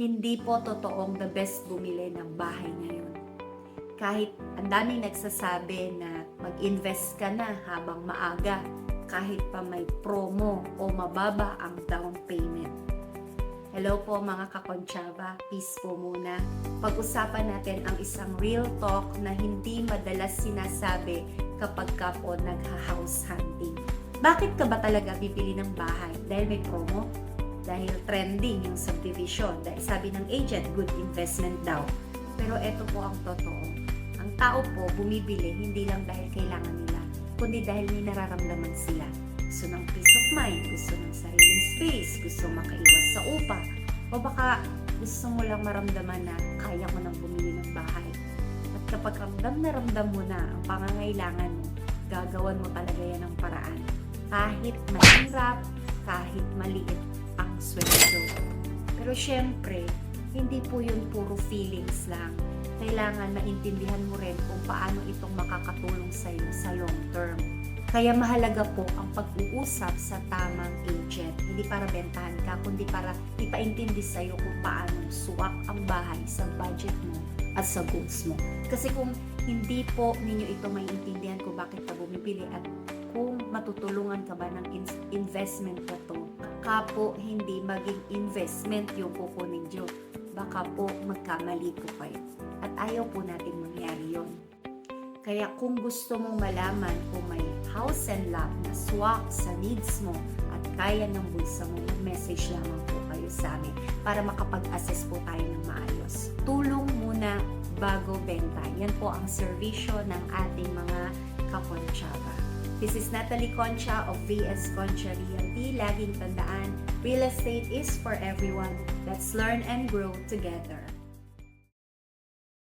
Hindi po totoong the best bumili ng bahay ngayon. Kahit ang daming nagsasabi na mag-invest ka na habang maaga, kahit pa may promo o mababa ang down payment. Hello po mga kakonsyaba, peace po muna. Pag-usapan natin ang isang real talk na hindi madalas sinasabi kapag ka po nagha-house hunting. Bakit ka ba talaga bibili ng bahay? Dahil may promo? Dahil trending yung subdivision? Dahil sabi ng agent, good investment daw. Pero eto po ang totoo. Ang tao po bumibili hindi lang dahil kailangan nila, kundi dahil may nararamdaman sila. Gusto ng peace of mind, gusto ng sariling space, gusto makaiwas sa upa, o baka gusto mo lang maramdaman na kaya mo nang bumili ng bahay. At kapag ramdam na ramdam mo na ang pangangailangan mo, gagawan mo talaga yan ng paraan. Kahit mahirap, kahit maliit. Pero syempre, hindi po yun puro feelings lang. Kailangan maintindihan mo rin kung paano itong makakatulong sa iyo sa long term. Kaya mahalaga po ang pag-uusap sa tamang agent. Hindi para bentahan ka, kundi para ipaintindi sa iyo kung paano suwak ang bahay sa budget mo at sa goals mo. Kasi kung hindi po ninyo ito maintindihan kung bakit ka bumibili at kung matutulungan ka ba ng in- investment na to, baka po hindi maging investment yung kukunin nyo. Baka po magkamali po kayo. At ayaw po natin mangyari yon. Kaya kung gusto mong malaman kung may house and lot na swak sa needs mo at kaya ng bulsa mo, mag-message lamang po kayo sa amin para makapag-assess po tayo ng maayos. Tulong muna bago benta. Yan po ang servisyo ng ating mga kakonsyaba. This is Natalie Concha of VS Concha Realty. Laging tandaan, real estate is for everyone. Let's learn and grow together.